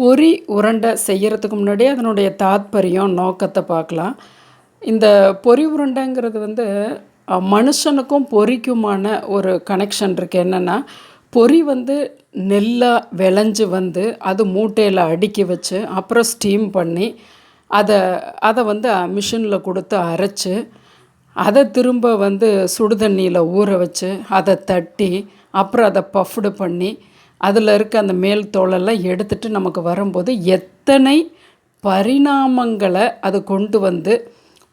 பொரி உருண்டை செய்கிறதுக்கு முன்னாடி அதனுடைய தாத்பரியம் நோக்கத்தை பார்க்கலாம். இந்த பொரி உருண்டைங்கிறது வந்து மனுஷனுக்கும் பொரிக்குமான ஒரு கனெக்ஷன் இருக்குது என்னென்னா பொரி வந்து நெல்லாக விளைஞ்சு வந்து அது மூட்டையில் அடுக்கி வச்சு அப்புறம் ஸ்டீம் பண்ணி அதை அதை வந்து மிஷினில் கொடுத்து அரைச்சு அதை திரும்ப வந்து சுடுதண்ணியில் ஊற வச்சு அதை தட்டி அப்புறம் அதை பஃப்டு பண்ணி அதில் இருக்க அந்த மேல் தோலெல்லாம் எடுத்துட்டு நமக்கு வரும்போது எத்தனை பரிணாமங்களை அது கொண்டு வந்து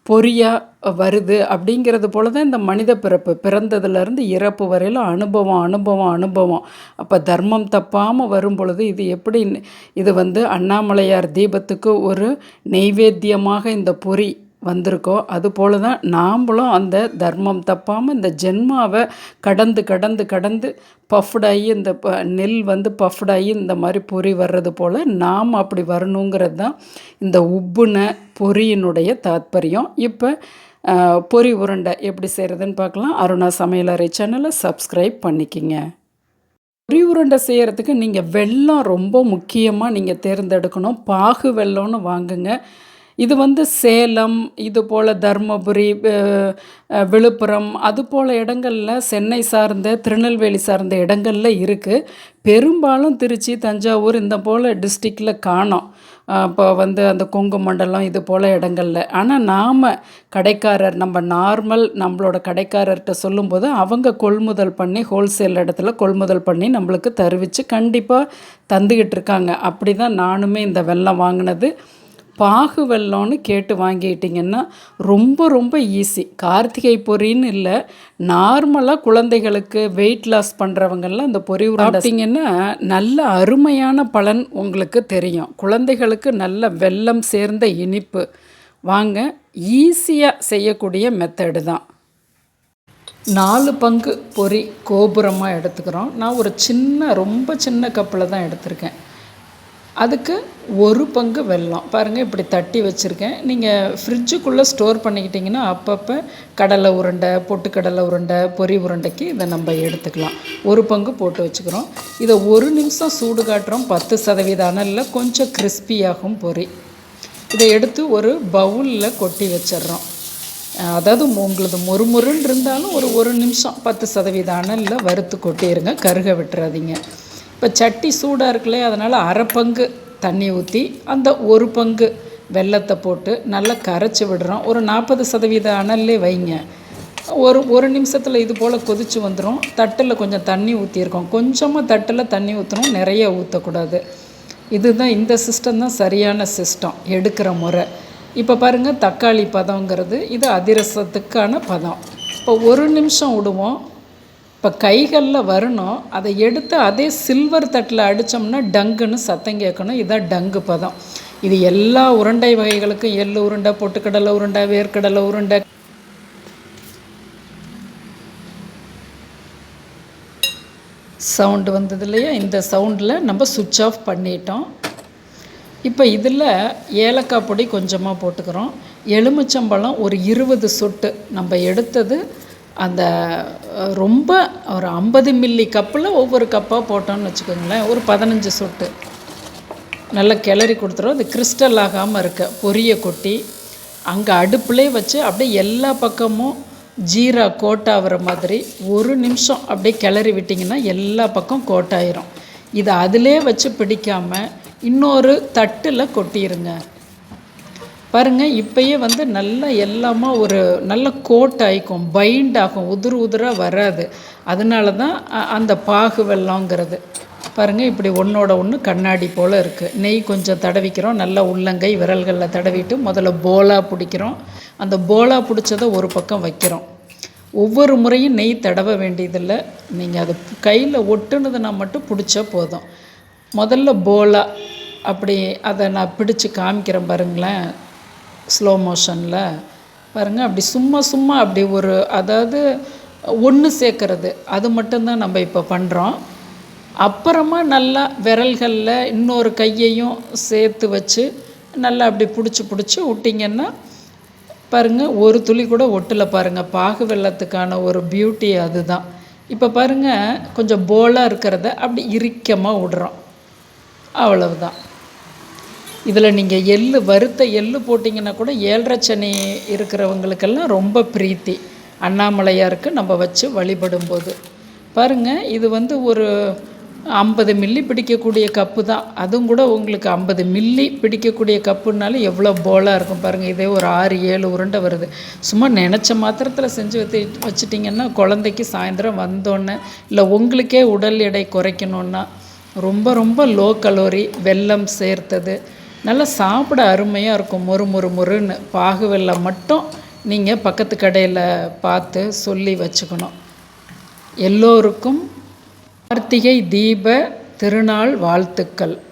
பொறியாக வருது அப்படிங்கிறது போல தான் இந்த மனித பிறப்பு. பிறந்ததுலேருந்து இறப்பு வரையிலும் அனுபவம் அனுபவம் அனுபவம். அப்போ தர்மம் தப்பாமல் வரும் பொழுது இது எப்படி இது வந்து அண்ணாமலையார் தீபத்துக்கு ஒரு நெய்வேத்தியமாக இந்த பொறி வந்திருக்கோ அதுபோல தான் நாம்ளும் அந்த தர்மம் தப்பாமல் இந்த ஜென்மாவை கடந்து கடந்து கடந்து பஃப்டாகி இந்த ப நெல் வந்து பஃப்டாகி இந்த மாதிரி பொறி வர்றது போல் நாம் அப்படி வரணுங்கிறது தான் இந்த உப்புன பொரியினுடைய தாத்பரியம். இப்போ பொறி பொரி உருண்டை எப்படி செய்கிறதுன்னு பார்க்கலாம். அருணா சமையலறை சேனலை சப்ஸ்கிரைப் பண்ணிக்கிங்க. பொரி உருண்டை செய்கிறதுக்கு நீங்கள் வெல்லம் ரொம்ப முக்கியமாக நீங்கள் தேர்ந்தெடுக்கணும். பாகு வெல்லம்னு வாங்குங்க. இது வந்து சேலம் இது போல் தருமபுரி விழுப்புரம் அது போல் இடங்களில் சென்னை சார்ந்த திருநெல்வேலி சார்ந்த இடங்களில் இருக்குது பெரும்பாலும் திருச்சி தஞ்சாவூர் இந்த போல் டிஸ்ட்ரிக்டில் காணோம். இப்போ வந்து அந்த கொங்கு மண்டலம் இது போல் இடங்களில். ஆனால் நாம் கடைக்காரர் நம்ம நார்மல் நம்மளோட கடைக்காரர்கிட்ட சொல்லும்போது அவங்க கொள்முதல் பண்ணி ஹோல்சேல் இடத்துல கொள்முதல் பண்ணி நம்மளுக்கு தருவிச்சு கண்டிப்பாக தந்துக்கிட்டு இருக்காங்க. அப்படி தான் நானுமே இந்த வெள்ளம் வாங்கினது. பாகு வெல்லம்னு கேட்டு வாங்கிட்டிங்கன்னா ரொம்ப ரொம்ப ஈஸி கார்த்திகை பொரின்னு இல்லை நார்மலாக குழந்தைகளுக்கு வெயிட் லாஸ் பண்ணுறவங்கெல்லாம் அந்த பொரி சாப்பிட்டீங்கன்னா நல்ல அருமையான பலன் உங்களுக்கு தெரியும். குழந்தைகளுக்கு நல்ல வெல்லம் சேர்ந்த இனிப்பு. வாங்க ஈஸியாக செய்யக்கூடிய மெத்தடு தான். நாலு பங்கு பொரி கோபுரமாக எடுத்துக்கிறோம். நான் ஒரு சின்ன ரொம்ப சின்ன கப்பில் தான் எடுத்திருக்கேன். அதுக்கு ஒரு பங்கு வெல்லம் பாருங்கள் இப்படி தட்டி வச்சுருக்கேன். நீங்கள் ஃப்ரிட்ஜுக்குள்ளே ஸ்டோர் பண்ணிக்கிட்டிங்கன்னா அப்பப்போ கடலை உருண்டை பொட்டுக்கடலை உருண்டை பொரி உருண்டைக்கு இதை நம்ம எடுத்துக்கலாம். ஒரு பங்கு போட்டு வச்சுக்கிறோம். இதை ஒரு நிமிஷம் சூடு காட்டுறோம். பத்து சதவீத அனலில் கொஞ்சம் கிறிஸ்பியாகும் பொரி இதை எடுத்து ஒரு பவுலில் கொட்டி வச்சிடுறோம். அதாவது உங்களது மொறுமொறுன்னு இருந்தாலும் ஒரு ஒரு நிமிஷம் பத்து சதவீத அனலில் வறுத்து கொட்டிடுங்க கருக விட்டுறாதீங்க. இப்போ சட்டி சூடாக இருக்குல்லையே அதனால் அரை பங்கு தண்ணி ஊற்றி அந்த ஒரு பங்கு வெல்லத்தை போட்டு நல்லா கரைச்சி விடுறோம். ஒரு நாற்பது சதவீத அனல்லே வைங்க. ஒரு ஒரு நிமிஷத்தில் இது போல் கொதிச்சு வந்துடும் தட்டில் கொஞ்சம் தண்ணி ஊற்றியிருக்கோம் கொஞ்சமாக தட்டில் தண்ணி ஊற்றணும் நிறைய ஊற்றக்கூடாது இதுதான் இந்த சிஸ்டம் தான் சரியான சிஸ்டம் எடுக்கிற முறை. இப்போ பாருங்கள் தக்காளி பதங்கிறது இது அதிரசத்துக்கான பதம். இப்போ ஒரு நிமிஷம் விடுவோம். இப்போ கைகளில் வரணும் அதை எடுத்து அதே சில்வர் தட்டில் அடித்தோம்னா டங்குன்னு சத்தம் கேட்கணும். இதான் டங்கு பதம். இது எல்லா உருண்டை வகைகளுக்கும் எள்ளு உருண்டை பொட்டுக்கடலை உருண்டை வேர்க்கடலை உருண்டை. சவுண்டு வந்தது இல்லையா? இந்த சவுண்டில் நம்ம சுவிட்ச் ஆஃப் பண்ணிட்டோம். இப்போ இதில் ஏலக்காய் பொடி கொஞ்சமாக போட்டுக்கிறோம். எலுமிச்சம்பழம் ஒரு இருபது சொட்டு. நம்ம எடுத்தது அந்த ரொம்ப ஒரு ஐம்பது மில்லி கப்பில் ஒவ்வொரு கப்பாக போட்டோம்னு வச்சுக்கோங்களேன். ஒரு பதினஞ்சு சொட்டு. நல்லா கிளறி கொடுத்துரும். அது கிறிஸ்டல் ஆகாமல் இருக்க. பொரிய கொட்டி அங்கே அடுப்புலேயே வச்சு அப்படியே எல்லா பக்கமும் ஜீரா கோட் ஆகிற மாதிரி ஒரு நிமிஷம் அப்படியே கிளறி விட்டிங்கன்னா எல்லா பக்கம் கோட்டாயிரும் இதை அதிலே வச்சு பிடிக்காமல் இன்னொரு தட்டில் கொட்டிடுங்க பாருங்க இப்பயே வந்து நல்லா எல்லாமா ஒரு நல்ல கோட் ஆகிக்கும் பைண்ட் ஆகும் உதிர் உதிராக வராது. அதனால தான் அந்த பாகு வெள்ளங்கிறது பாருங்கள் இப்படி ஒன்றோட ஒன்று கண்ணாடி போல் இருக்குது நெய் கொஞ்சம் தடவிக்கிறோம் நல்லா உள்ளங்கை விரல்களில் தடவிட்டு முதல்ல போலா பிடிக்கிறோம். அந்த போலா பிடிச்சதை ஒரு பக்கம் வைக்கிறோம். ஒவ்வொரு முறையும் நெய் தடவ வேண்டியதில்லை. நீங்கள் அது கையில் ஒட்டுனதுன்னா மட்டும் பிடிச்சா போதும். முதல்ல போலா அப்படி அதை நான் பிடிச்சு காமிக்கிறேன் பாருங்களேன். ஸ்லோ மோஷனில் பாருங்கள் அப்படி சும்மா சும்மா அப்படி ஒரு அதாவது ஒன்று சேர்க்கறது. அது மட்டும்தான் நம்ம இப்போ பண்ணுறோம் அப்புறமா நல்லா விரல்களில் இன்னொரு கையையும் சேர்த்து வச்சு நல்லா அப்படி பிடிச்சி பிடிச்சி விட்டிங்கன்னா பாருங்கள் ஒரு துளி கூட ஒட்டல பாருங்கள் பாகு வெள்ளத்துக்கான ஒரு பியூட்டி அதுதான். இப்போ பாருங்கள் கொஞ்சம் போலாக இருக்கிறத அப்படி இறுக்கமாக விடுறோம். அவ்வளவுதான். இதில் நீங்கள் எள் வறுத்த எள்ளு போட்டிங்கன்னா கூட ஏழரை சனி இருக்கிறவங்களுக்கெல்லாம் ரொம்ப பிரீத்தி. அண்ணாமலையாருக்கு நம்ம வச்சு வழிபடும்போது. பாருங்கள் இது வந்து ஒரு ஐம்பது மில்லி பிடிக்கக்கூடிய கப்பு தான். அதுவும் கூட உங்களுக்கு ஐம்பது மில்லி பிடிக்கக்கூடிய கப்புனாலும் எவ்வளோ போலாக இருக்கும் பாருங்கள் இதே ஒரு ஆறு ஏழு உருண்டை வருது. சும்மா நினச்ச மாத்திரத்தில் செஞ்சு வச்சு வச்சுட்டிங்கன்னா குழந்தைக்கு சாயந்தரம் வந்தோன்னே இல்லை உங்களுக்கே உடல் எடை குறைக்கணுன்னா ரொம்ப ரொம்ப லோ கலோரி வெல்லம் சேர்த்தது. நல்லா சாப்பிட அருமையாக இருக்கும். மொறு மொறு மொறுன்னு. பாகு மட்டும் நீங்கள் பக்கத்து கடையில் பார்த்து சொல்லி வச்சுக்கணும். எல்லோருக்கும் கார்த்திகை தீப திருநாள் வாழ்த்துக்கள்.